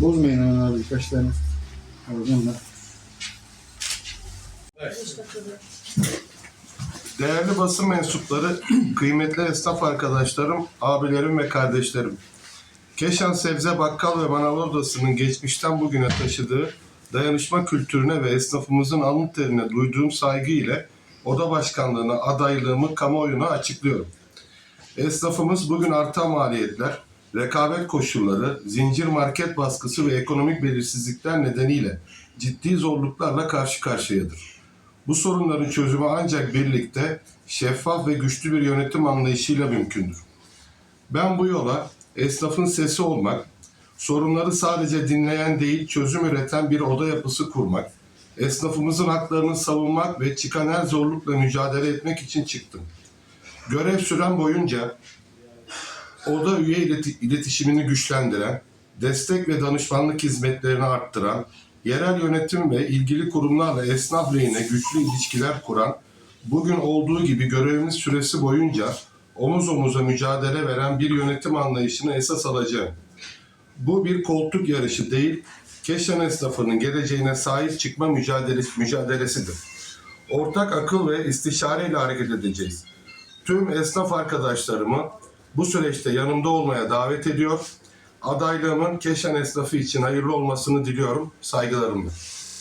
Bozmayın abi birkaç tane. Alacağım ben. Değerli basın mensupları, kıymetli esnaf arkadaşlarım, abilerim ve kardeşlerim. Keşan Sebze Bakkal ve Manav Odası'nın geçmişten bugüne taşıdığı dayanışma kültürüne ve esnafımızın alın terine duyduğum saygı ile oda başkanlığına adaylığımı kamuoyuna açıklıyorum. Esnafımız bugün artan maliyetler, rekabet koşulları, zincir market baskısı ve ekonomik belirsizlikler nedeniyle ciddi zorluklarla karşı karşıyadır. Bu sorunların çözümü ancak birlikte şeffaf ve güçlü bir yönetim anlayışıyla mümkündür. Ben bu yola esnafın sesi olmak, sorunları sadece dinleyen değil çözüm üreten bir oda yapısı kurmak, esnafımızın haklarını savunmak ve çıkan her zorlukla mücadele etmek için çıktım. Görev süren boyunca oda üye ileti- iletişimini güçlendiren, destek ve danışmanlık hizmetlerini arttıran, yerel yönetim ve ilgili kurumlarla esnaf lehine güçlü ilişkiler kuran, bugün olduğu gibi görevimiz süresi boyunca omuz omuza mücadele veren bir yönetim anlayışını esas alacağım. Bu bir koltuk yarışı değil, Keşan esnafının geleceğine sahip çıkma mücadelesi, mücadelesidir. Ortak akıl ve istişareyle hareket edeceğiz. Tüm esnaf arkadaşlarımı bu süreçte yanımda olmaya davet ediyor. Adaylığımın Keşan esnafı için hayırlı olmasını diliyorum. Saygılarımla.